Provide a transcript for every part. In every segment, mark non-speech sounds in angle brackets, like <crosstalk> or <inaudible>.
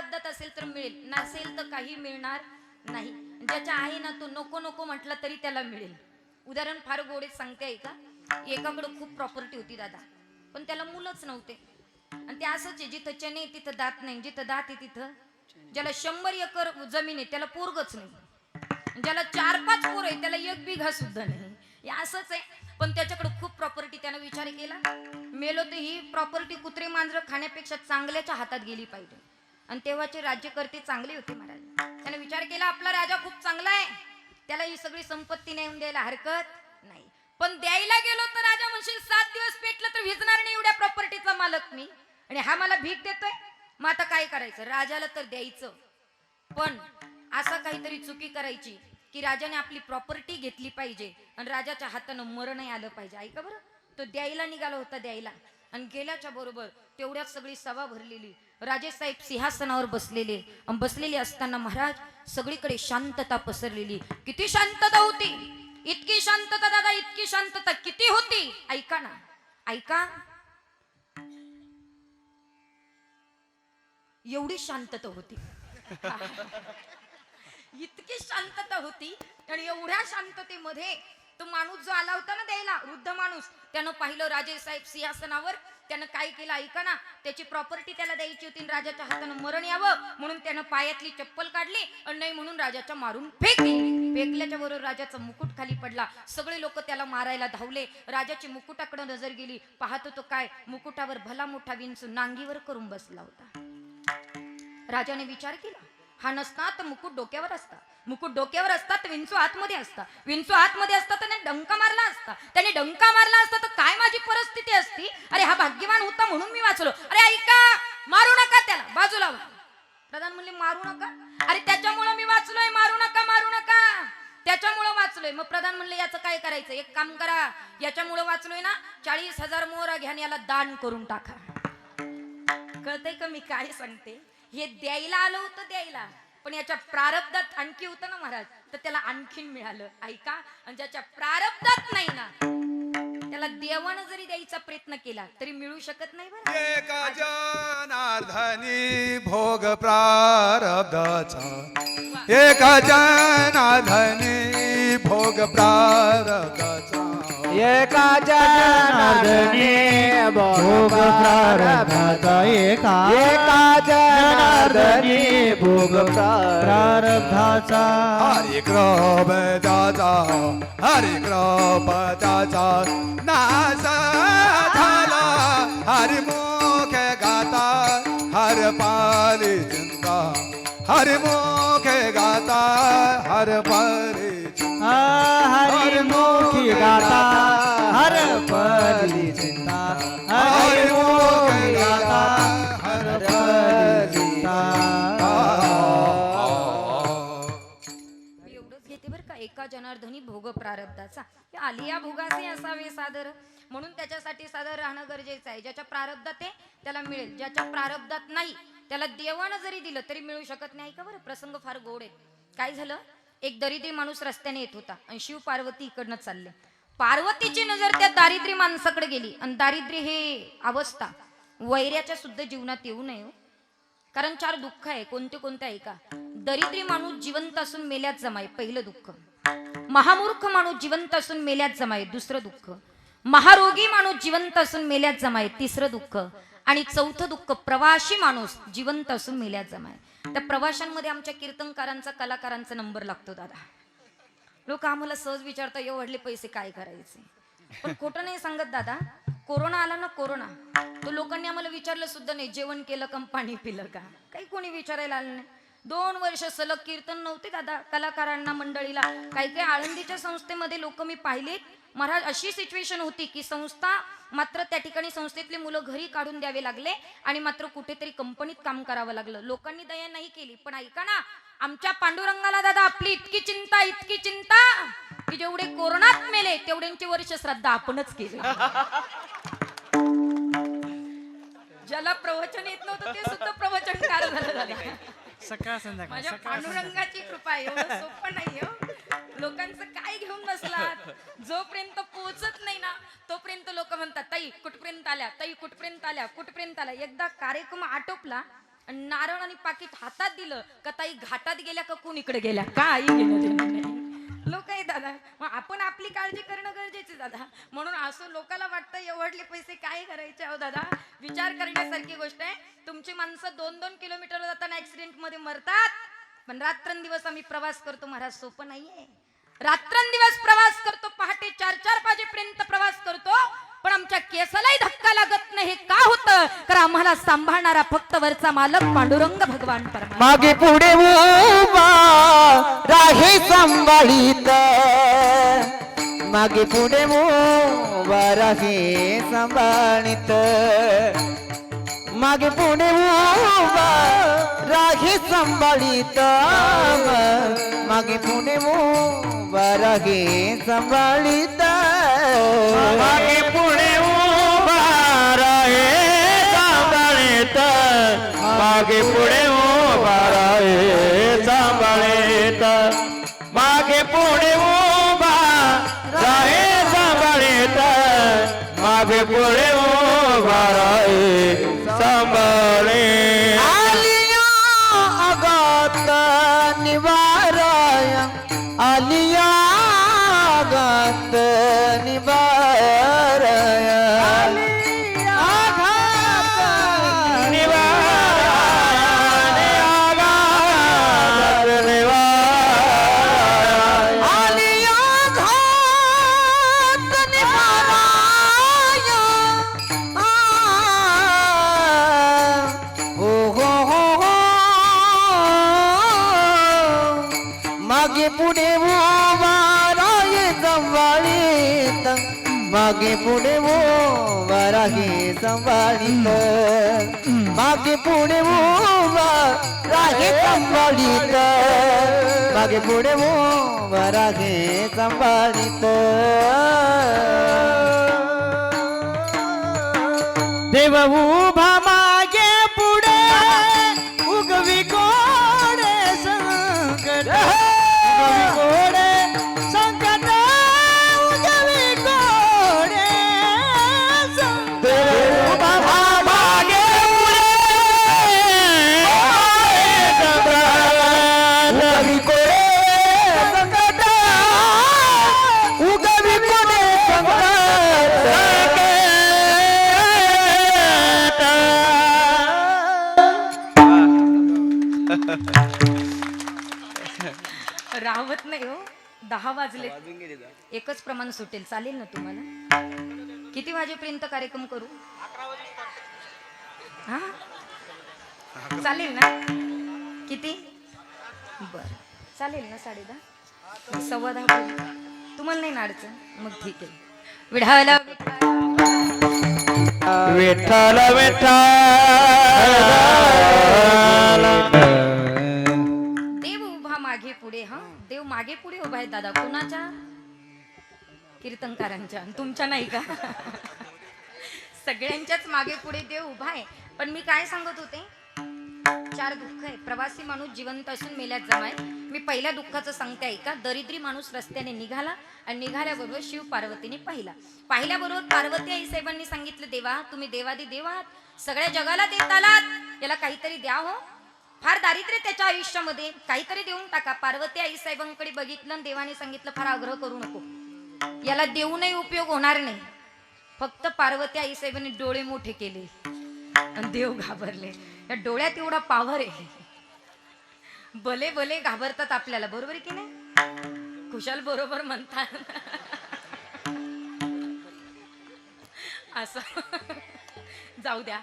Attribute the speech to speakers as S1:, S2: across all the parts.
S1: प्रारब्धात असेल तर मिळेल. नसेल तर काही मिळणार नाही. ज्याच्या आहे ना तो नको नको म्हटला तरी त्याला मिळेल. उदाहरण फार गोडे सांगते एका का एकाकडे खूप प्रॉपर्टी होती दादा. पण त्याला मुलंच नव्हते. आणि ते असंच आहे जिथं चने तिथं दात नाही. जिथं दात आहे तिथं ज्याला शंभर एकर जमीन आहे त्याला पोरगच नाही. ज्याला चार पाच पोर आहे त्याला एक बिघा सुद्धा नाही. हे असंच आहे. पण त्याच्याकडे खूप प्रॉपर्टी त्यानं विचार केला. मेलो तर ही प्रॉपर्टी कुत्रे मांजरं खाण्यापेक्षा चांगल्याच्या हातात गेली पाहिजे. आणि तेव्हाचे राज्यकर्ते चांगले होते महाराज. त्याने विचार केला आपला राजा खूप चांगला आहे. त्याला ही सगळी संपत्ती नेऊन द्यायला हरकत नाही. पण द्यायला गेलो तर राजा म्हणशील सात दिवस पेटलं तर विजणार नाही एवढ्या प्रॉपर्टीचा मालक मी. आणि हा मला भीक देतोय. मग आता काय करायचं? राजाला तर द्यायचं. पण असं काहीतरी चुकी करायची की राजाने आपली प्रॉपर्टी घेतली पाहिजे आणि राजाच्या हातानं मरणही आलं पाहिजे. ऐका बरं. तो द्यायला निघाला होता द्यायला. आणि गेल्याच्या बरोबर तेवढ्यात सगळी सभा भरलेली. राजेसाहेब सिंहासनावर बसलेले. बसलेले असताना महाराज सगळीकडे शांतता पसरलेली. किती शांतता होती. इतकी शांतता दादा इतकी शांतता. किती होती. ऐका ना. ऐका. एवढी शांतता होती. <laughs> इतकी शांतता होती. आणि एवढ्या शांततेमध्ये तो माणूस जो आला होता ना द्यायला वृद्ध माणूस त्यानं पाहिलं राजे साहेब सिंहासनावर. त्यानं काय केलं ऐका ना त्याची प्रॉपर्टी त्याला द्यायची होती राजाच्या हातानं मरण यावं म्हणून त्यानं पायातली चप्पल काढली आणि नाही म्हणून राजाच्या मारून फेकली. फेकल्याच्या बरोबर राजाचा मुकुट खाली पडला. सगळे लोक त्याला मारायला धावले. राजाची मुकुटाकडे नजर गेली. पाहत होतो काय मुकुटावर भला मोठा विंच नांगीवर करून बसला होता. राजाने विचार केला हा नसता तर मुकुट डोक्यावर असता. मुकुट डोक्यावर असता तर विंचू आतमध्ये असता विंचू आतमध्ये असता त्याने डंका मारला असता. त्याने डंका मारला असता तर काय माझी परिस्थिती असती? अरे हा भाग्यवान होता म्हणून मी वाचलो. अरे ऐका मारू नका त्याला बाजूला प्रधान म्हणले मारू नका? अरे त्याच्यामुळं मी वाचलोय मारू नका मारू नका. त्याच्यामुळं वाचलोय. मग प्रधान म्हणले याचं काय करायचं? एक काम करा. याच्यामुळं वाचलोय ना चाळीस हजार मोहरा घ्यान याला दान करून टाका. कळतंय का मी काय सांगते? हे द्यायला आलं होतं द्यायला. पण याच्या प्रारब्धात आणखी होतं ना महाराज? तर त्याला आणखीन मिळालं. ऐका आणि ज्याच्या प्रारब्धात नाही ना त्याला देवानं जरी द्यायचा प्रयत्न केला तरी मिळू शकत नाही बरं.
S2: भोग प्रारब्धाचा. एक जनार्दनी भोग प्रारब्धाचा.
S3: एका जनार्दने भोग प्रारब्धाचा. एका एका जनार्दने भोग प्रारब्धाचा।
S2: हरि कृपदाचा हरि कृपदाचा नाश झाला हरि मुख गाता हर पाली चिंता हरि मुख गाता हर पाली चिंता
S3: हरि मुखी गाता हर पली चिंता हरि मुखी गाता।
S1: जनार्दनी भोग प्रारब्धाचा. आलिया भोगाचे असावे सादर. म्हणून त्याच्यासाठी सादर राहणं गरजेचं आहे. ज्याच्या प्रारब्धात आहे त्याला मिळेल. ज्याच्या प्रारब्धात नाही त्याला देवानं जरी दिलं तरी मिळू शकत नाही. का बरं? प्रसंग फार गोड आहे. काय झालं? एक दरिद्री माणूस रस्त्याने येत होता आणि शिव पार्वती इकडनं चालले. पार्वतीची नजर त्या दारिद्र्य माणसाकडे गेली. आणि दारिद्र्य हे अवस्था वैऱ्याच्या सुद्धा जीवनात येऊ नये हो. कारण चार दुःख आहे. कोणते कोणते आहे का? दरिद्री माणूस जिवंत असून मेल्यात जमाय पहिलं दुःख. महामूर्ख माणूस जिवंत असून मेल्यात जमाय दुसरं दुःख. महारोगी माणूस जिवंत असून मेल्यात जमाय तिसरं दुःख. आणि चौथं दुःख प्रवासी माणूस जिवंत असून मेल्यात जमाय. त्या प्रवाशांमध्ये आमच्या कीर्तनकारांचा कलाकारांचा नंबर लागतो दादा. लोक आम्हाला सहज विचारता एवढले पैसे काय करायचे? पण खोटं नाही सांगत दादा. कोरोना आला ना कोरोना तो लोकांनी आम्हाला विचारलं सुद्धा नाही जेवण केलं का पाणी पिलं का? काही कोणी विचारायला आलं नाही. दोन वर्ष सलग कीर्तन नव्हते दादा कलाकारांना मंडळीला. काही काही आळंदीच्या संस्थेमध्ये लोक मी पाहिले. महाराज अशी सिच्युएशन होती की संस्था मात्र त्या ठिकाणी संस्थेतले मुलं घरी काढून द्यावे लागले आणि मात्र कुठेतरी कंपनीत काम करावं लागलं. लोकांनी दया नाही केली. पण ऐका ना आमच्या पांडुरंगाला दादा आपली इतकी चिंता इतकी चिंता की जेवढे कोरोनात मेले तेवढ्यांची वर्ष श्रद्धा आपणच केली. ज्याला प्रवचन येत नव्हतं ते सुद्धा प्रवचनकार झालं. झाले
S3: सकाळ संध्याकाळ
S1: माझ्या पांडुरंगाची कृपा आहे एवढं सोपं नाही हो. लोकांचं काय घेऊन बसलात? जोपर्यंत पोहोचत नाही ना तोपर्यंत लोक म्हणतात ताई कुठपर्यंत आल्या? ताई कुठपर्यंत आल्या? कुठपर्यंत आल्या? एकदा कार्यक्रम आटोपला आणि नारळ आणि पाकिट हातात दिलं का ताई घाटात गेल्या का कुणीकडे गेल्या? काही नाही? लोक आहे दादा मग आपण आपली काळजी करणं गरजेचे दादा. म्हणून असं लोकांना वाटतं एवढले पैसे काय करायचे अहो दादा? विचार करण्यासारखी गोष्ट आहे. तुमची माणसं दोन दोन किलोमीटर जाताना ऍक्सिडेंटमध्ये मरतात. पण रात्रंदिवस आम्ही प्रवास करतो. महाराज सोपं नाहीये. रात्रंदिवस प्रवास करतो. पहाटे चार चार वाजेपर्यंत प्रवास करतो पण आमच्या केसालाही धक्का लागत नाही हे का होतं कारण आम्हाला सांभाळणारा फक्त वरचा मालक पांडुरंग भगवान परमात्मा.
S3: मागे पुढे उभा राहे सांभाळीत. मागे पुढे उभा राहे सांभाळीत. मागे पुढे उभा राहे सांभाळीत. मागे पुढे उभा राहे सांभाळीत. मागे पुढे मागे पुढे हो ओ बाराए सांभाळीत मागे पुढे हो ओ बाराए सांभाळीत मागे पुढे हो ओ बाराए राहे संभाळीत मागे पुढे उभा राहे संभाळीत देव
S1: दहा वाजले. एकच प्रमाण सुटेल. चालेल ना तुम्हाला? किती वाजेपर्यंत कार्यक्रम करू? हा? चालेल ना? किती? बर. चालेल ना साडे दहा सव्वा दहा पर्यंत. तुम्हाला नाही ना अडचण? मग ठीक आहे. विढाला
S3: विठ्ठल विठ्ठल.
S1: देव मागे पुढे उभा आहे दादा. कुणाच्या? कीर्तनकारांच्या. तुमच्या नाही का? सगळ्यांच्याच मागे पुढे देव उभा आहे. पण मी काय सांगत होते? चार दुःख आहे प्रवासी माणूस जिवंत असून मेल्यात जमाय. मी पहिल्या दुःखाचं सांगते ऐका. दरिद्री माणूस रस्त्याने निघाला आणि निघाल्याबरोबर शिव पार्वतीने पाहिला. पाहिल्याबरोबर पार्वती आई साहेबांनी सांगितलं देवा तुम्ही देवादी देव आहात. सगळ्या जगाला देत आलात. याला काहीतरी द्या हो. फार दारिद्र्य त्याच्या आयुष्यामध्ये. काहीतरी देऊन टाका. पार्वती आई साहेबांकडे बघितलं देवाने सांगितलं फार आग्रह करू नको. याला देऊनही उपयोग होणार नाही. फक्त पार्वती आई साहेबांनी डोळे मोठे केले. आणि देव घाबरले. या डोळ्यात एवढा पावर आहे. भले भले घाबरतात आपल्याला. बरोबर आहे की नाही? खुशाल बरोबर म्हणतात. असं. जाऊ द्या.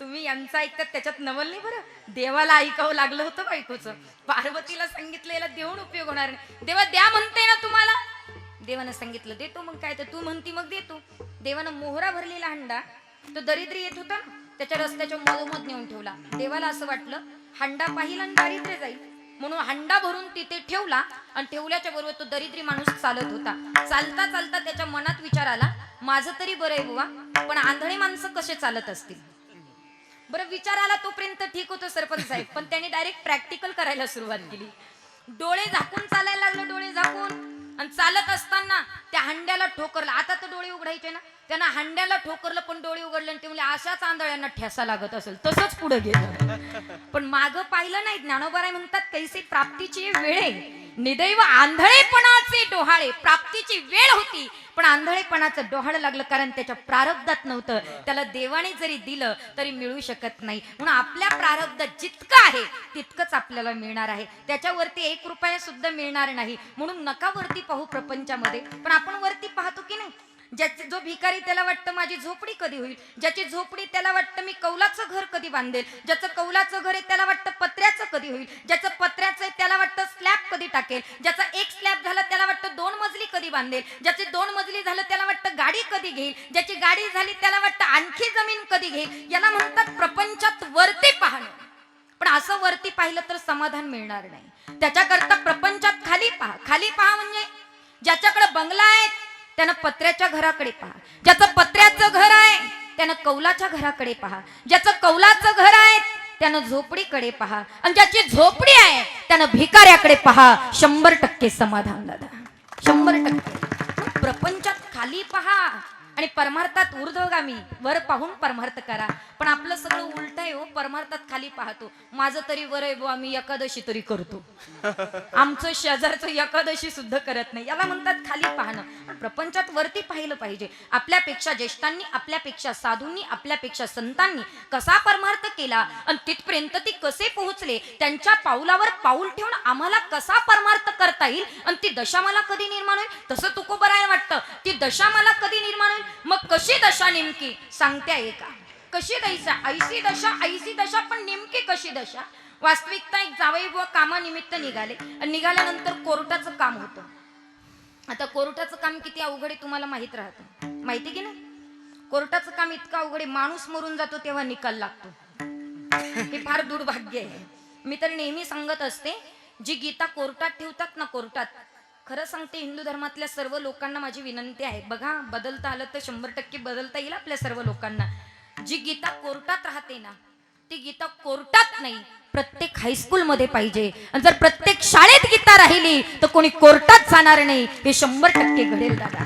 S1: तुम्ही यांचं ऐकतात त्याच्यात नवल नाही बरं? देवाला ऐकावं लागलं होतं बायकोचं. पार्वतीला सांगितलेला देऊन उपयोग होणार नाही. देवा द्या म्हणते ना तुम्हाला. देवानं सांगितलं देतो मग काय तर. तू म्हणती मग देतो. देवानं मोहरा भरलेला हंडा तो दरिद्री येत होता ना, त्याच्या रस्त्याच्या मधोमध नेऊन ठेवला. देवाला असं वाटलं हंडा पाहिला आणि दारिद्र्य जाईल. म्हणून हंडा भरून तिथे ठेवला आणि ठेवल्याच्या बरोबर तो दरिद्री माणूस चालत होता. चालता चालता त्याच्या मनात विचार आला माझं तरी बरं आहे बुवा पण आंधळे माणसं कसे चालत असतील? बरं विचार आला तोपर्यंत ठीक होतं सरपंच साहेब. पण त्याने डायरेक्ट प्रॅक्टिकल करायला सुरुवात केली. डोळे झाकून चालायला लागलं डोळे झाकून. आणि चालत असताना त्या हंड्याला ठोकरलं. आता तर डोळे उघडायचे ना. त्यांना हंड्याला ठोकरलं पण डोळे उघडले आणि ते म्हणजे अशाच आंधळ्यांना ठेसा लागत असेल. तसंच पुढे गेलं. पण माग पाहिलं नाही ज्ञानोबराय म्हणतात कैसे प्राप्तीची वेळ. आहे निदैव आंधळेपणाचे डोहाळे प्राप्तीची वेळ होती. पण आंधळेपणाचं डोहाळं लागलं कारण त्याच्या प्रारब्धात नव्हतं. त्याला देवाने जरी दिलं तरी मिळू शकत नाही. म्हणून आपल्या प्रारब्धात जितकं आहे तितकंच आपल्याला मिळणार आहे. त्याच्यावरती एक रुपया सुद्धा मिळणार नाही. म्हणून नका वरती पाहू प्रपंचामध्ये. पण आपण वरती पाहतो की नाही? ज्याचे जो भिकारी त्याला वाटतं माझी झोपडी कधी होईल? ज्याची झोपडी त्याला वाटतं मी कौलाचं घर कधी बांधेल? ज्याचं कौलाचं घर आहे त्याला वाटतं पत्र्याचं कधी होईल? ज्याचं पत्र्याचं आहे त्याला वाटतं स्लॅब कधी टाकेल? ज्याचा एक स्लॅब झाला त्याला वाटतं दोन मजली कधी बांधेल? ज्याचे दोन मजली झालं त्याला वाटतं गाडी कधी घेईल? ज्याची गाडी झाली त्याला वाटतं आणखी जमीन कधी घेईल? याला म्हणतात प्रपंचात वरती पाहणं. पण असं वरती पाहिलं तर समाधान मिळणार नाही. त्याच्याकरता प्रपंचात खाली पहा. खाली पहा म्हणजे ज्याच्याकडे बंगला आहे त्यानं पत्र्याच्या घराकडे पहा. ज्याचं पत्र्याचं घर आहे त्यानं कौलाच्या घराकडे पहा. ज्याचं कौलाचं घर आहे त्यानं झोपडीकडे पहा. आणि ज्याची झोपडी आहे त्यानं भिकाऱ्याकडे पहा. शंभर टक्के समाधान दादा. शंभर टक्के. प्रपंचात खाली पहा. आणि परमार्थात ऊर्ध्वगामी वर पाहून परमार्थ करा. पण आपलं सगळं उलट आहे हो परमार्थात खाली पाहतो. माझं तरी वर आहे बुवा मी एकादशी तरी करतो. <laughs> आमचं शेजारचं एकादशी सुद्धा करत नाही. याला म्हणतात खाली पाहणं. प्रपंचात वरती पाहिलं पाहिजे. आपल्यापेक्षा ज्येष्ठांनी आपल्यापेक्षा साधूंनी आपल्यापेक्षा संतांनी कसा परमार्थ केला आणि तिथपर्यंत ती कसे पोहोचले त्यांच्या पाऊलावर पाऊल ठेवून आम्हाला कसा परमार्थ करता येईल आणि ती दशा मला कधी निर्माण होईल? तसं तुकोबराय वाटतं. ती दशा मला कधी निर्माण होईल? मग कशी दशा नेमकी? सांगते आहे का कशी दशा? ऐशी दशा ऐशी दशा पण नेमकी कशी दशा? वास्तविकता एक जावई बुवा कामानिमित्त निघाले. आणि निघाल्यानंतर कोर्टाचं काम होतं. आता कोर्टाचं काम किती अवघड आहे तुम्हाला माहीत राहतं? माहिती की नाही? कोर्टाचं काम इतकं अवघड आहे माणूस मरून जातो तेव्हा निकाल लागतो. हे फार दुर्भाग्य आहे. मी तर नेहमी सांगत असते जी गीता कोर्टात ठेवतात ना कोर्टात खरं सांगते हिंदू धर्मातल्या सर्व लोकांना माझी विनंती आहे. बघा बदलता आलं तर शंभर टक्के बदलता येईल आपल्या सर्व लोकांना. जी गीता कोर्टात राहते ना ती गीता कोर्टात नाही प्रत्येक हायस्कूलमध्ये पाहिजे. आणि जर प्रत्येक शाळेत गीता राहिली तर कोणी कोर्टात जाणार नाही हे शंभर टक्के घडेल दादा.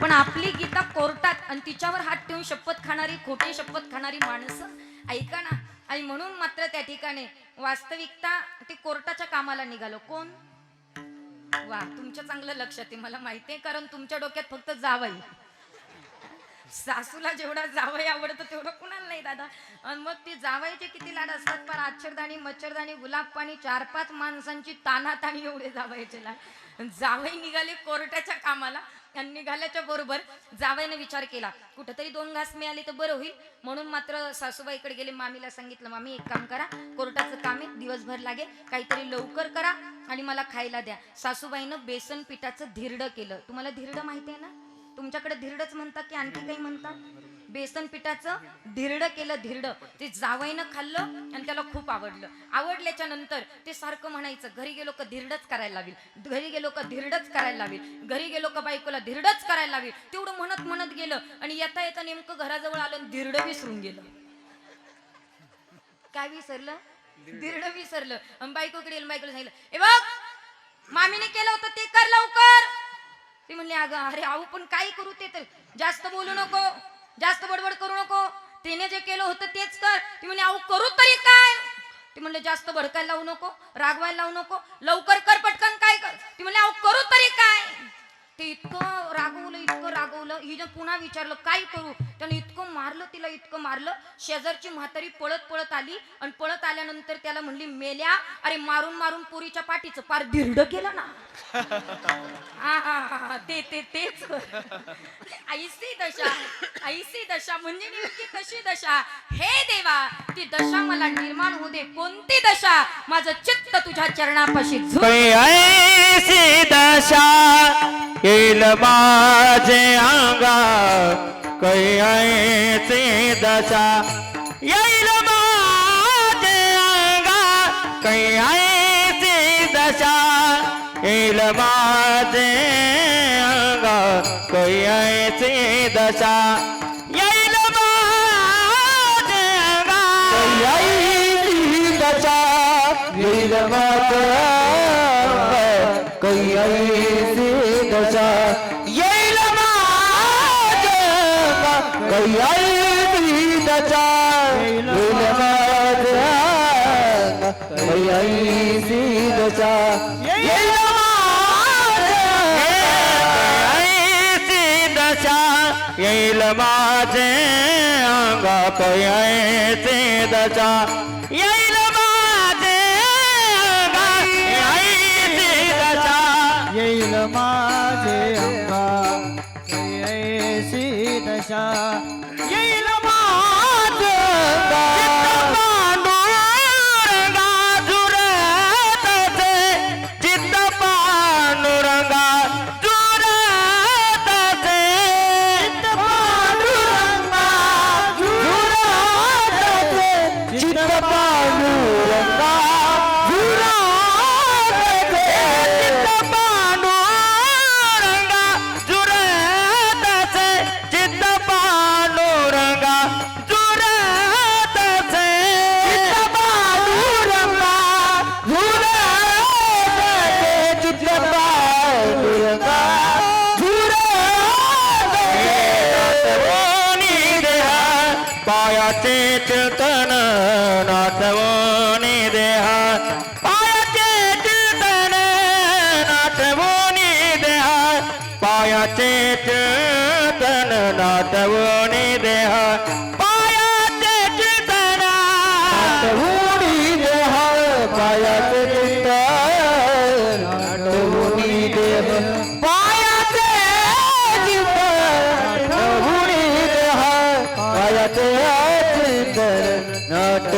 S1: पण आपली गीता कोर्टात आणि तिच्यावर हात ठेवून शपथ खाणारी खोटी शपथ खाणारी माणसं ऐका ना. आणि म्हणून मात्र त्या ठिकाणी वास्तविकता ती कोर्टाच्या कामाला निघालो. कोण? वा तुमच्या चांगलं लक्षात आहे मला माहिती आहे कारण तुमच्या डोक्यात फक्त जावई. सासूला जेवढा जावई आवडतं तेवढं कुणाला नाही दादा. आणि मग ती जावईचे किती लाड असतात पण आच्छरदाणी मच्छरदाणी गुलाब पाणी चार पाच माणसांची तानाताणी एवढे जावयाचे लाड. जावई निघाले कोर्टाच्या कामाला. आणि निघाल्याच्या बरोबर जावयाने विचार केला कुठेतरी दोन घास मिळाले तर बरं होईल. म्हणून मात्र सासूबाईकडे गेले मामीला सांगितलं मामी एक काम करा कोर्टाचं काम आहे दिवसभर लागेल काहीतरी लवकर करा आणि मला खायला द्या. सासूबाईनं बेसन पिठाचं धिरडं केलं. तुम्हाला धिरडं माहिती आहे ना? तुमच्याकडे धिरडच म्हणतात की आणखी काही म्हणतात? बेसन पिठाचं धिरड केलं धिरड. ते जावईनं खाल्लं आणि त्याला खूप आवडलं. आवडल्याच्या नंतर ते सारखं म्हणायचं घरी गेलो का धिरडच करायला लावेल? घरी गेलो का धिरडच करायला लावेल? घरी गेलो का बायकोला धिरडच करायला लावेल? तेवढं म्हणत म्हणत गेलं आणि येता येता नेमकं घराजवळ आलं धिरड विसरून गेलं. काय विसरलं? धिरड विसरलं. बायकोकडे येईल बायकोला सांगितलं ए बघ मामीने केलं होतं ते कर लवकर. ते म्हणली अगं अरे आऊ पण काय करू ते तर? जास्त बोलू नको. जास्त बडबड करू नको. तिने जे केलं होतं तेच कर. ती म्हणे आऊ करू तरी काय? ती म्हणले जास्त भडकायला लावू नको रागवायला लावू नको लवकर कर पटकन काय कर. ती म्हणले आऊ करू तरी काय? ते इतकं रागवलं इतकं रागवलं. हिनं पुन्हा विचारलं काय करू? त्याने इतकं मारलं तिला इतकं मारलं. शेजारची म्हातारी पळत पळत आली आणि पळत आल्यानंतर त्याला म्हणली मेल्या अरे मारून मारून पुरीच्या पाठीचं पार धिरड केलं ना. हा, हा, हा, ते ते तेच. ऐसी दशा ऐसी दशा म्हणजे नेमकी कशी दशा? हे देवा ती दशा मला निर्माण होऊ दे. कोणती दशा? माझं चित्त तुझ्या चरणापाशी झुक
S3: ऐसी दशा येईल माझे अंगा कै दशा. येईल माझे अंगा कै दशा. येईल माझे अंगा कै दशा. येईल माझे अंगा कै दशा. येईल माझे काही दशा. கையைந்த எயில மாஜே அங்க கையைந்த पायाचे चेतन नाचवो